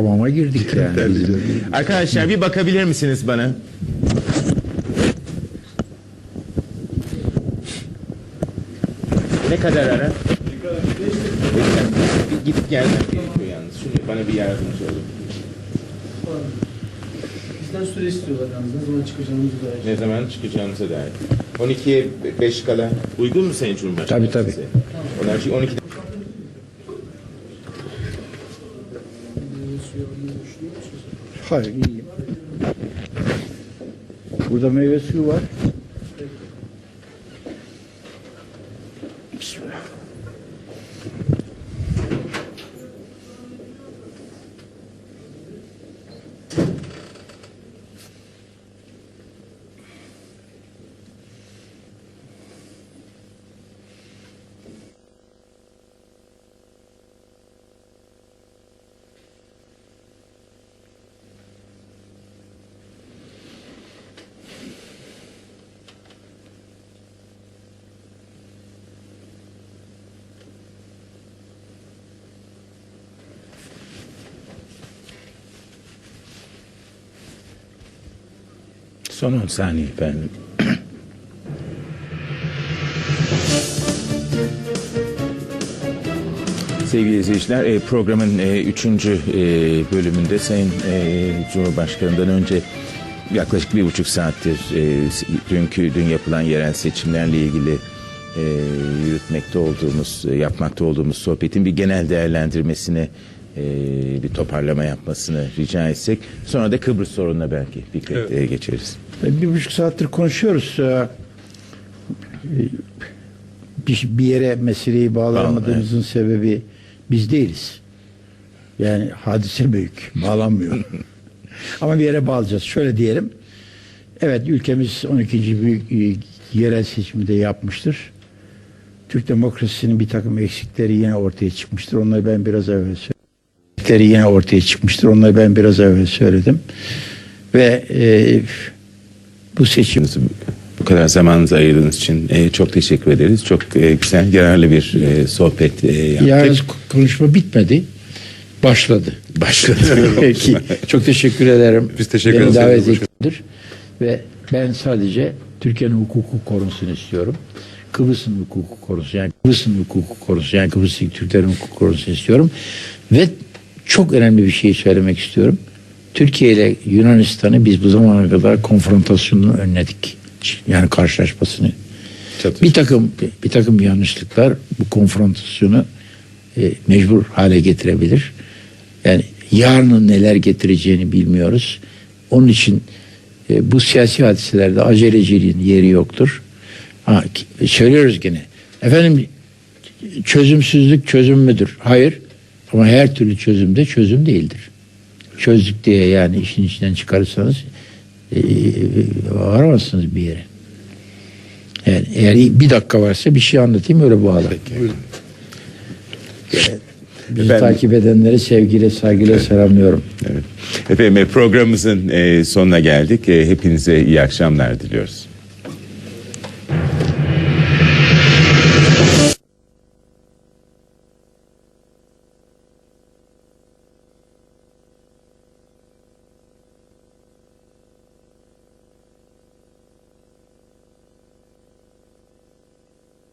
Hamama girdik yani. Bizim- Arkadaşlar bir bakabilir misiniz bana? Ne kadar ara? Bir gidip gelmem gerekiyor yalnız. Şunu bana bir yardımcı olun. Bizden süre istiyorlar yalnız. Ne zaman çıkacağımızı dair. Ne zaman çıkacağımıza dair. 12'ye 5 kala uygun mu Sayın Cumhurbaşkanı? Tabii, tabii. Size? Onlar şey 12 Hayır iyiyim. Burada meyve suyu var. Bismillah. Son 10 saniye efendim. Sevgili izleyiciler, e, programın 3. bölümünde Sayın e, Cumhurbaşkanı'ndan önce yaklaşık bir buçuk saattir e, dünkü dün yapılan yerel seçimlerle ilgili e, yürütmekte olduğumuz, e, yapmakta olduğumuz sohbetin bir genel değerlendirmesine e, bir toparlama yapmasını rica etsek. Sonra da Kıbrıs sorununa belki Fikret e, geçeriz. Bir buçuk saattir konuşuyoruz. Ee, Bir, bir yere meseleyi bağlamadığımızın sebebi biz değiliz. Yani hadise büyük. Bağlanmıyor. Ama bir yere bağlayacağız. Şöyle diyelim. Evet ülkemiz 12. büyük e, yerel seçimi de yapmıştır. Türk demokrasisinin bir takım eksikleri yine ortaya çıkmıştır. Onları ben biraz evvel söyledim. Eksikleri yine ortaya çıkmıştır. Onları ben biraz evvel söyledim. Ve e, bu seçim Bu kadar zamanınızı ayırdığınız için e, çok teşekkür ederiz. Çok e, güzel, yararlı bir e, sohbet e, yaptık. Yalnız konuşma bitmedi. Başladı. Başladı. Peki. Çok teşekkür ederim. Biz teşekkür Beni ederiz davet Sayın ettiğiniz Ve ben sadece Türkiye'nin hukuku korunsun istiyorum. Kıbrıs'ın hukuku korusun. Yani Kıbrıs'ın hukuku korusun. Yani Kıbrıs'taki Türklerin hukuku korusun istiyorum. Ve çok önemli bir şey söylemek istiyorum. Türkiye ile Yunanistan'ı biz bu zamana kadar konfrontasyonunu önledik. Yani karşılaşmasını. Çatışma. Bir takım bir takım yanlışlıklar bu konfrontasyonu e, mecbur hale getirebilir. Yani yarının neler getireceğini bilmiyoruz. Onun için e, bu siyasi hadiselerde aceleciliğin yeri yoktur. Ha, ki- söylüyoruz gene. Efendim çözümsüzlük çözüm müdür? Hayır. Ama her türlü çözüm de çözüm değildir. Çözdük diye yani işin içinden çıkarırsanız e, varamazsınız bir yere. Yani eğer bir dakika varsa bir şey anlatayım öyle bağla. Bizi Efendim? takip edenleri sevgiyle saygıyla selamlıyorum. Evet. Efendim e, programımızın e, sonuna geldik. E, hepinize iyi akşamlar diliyoruz.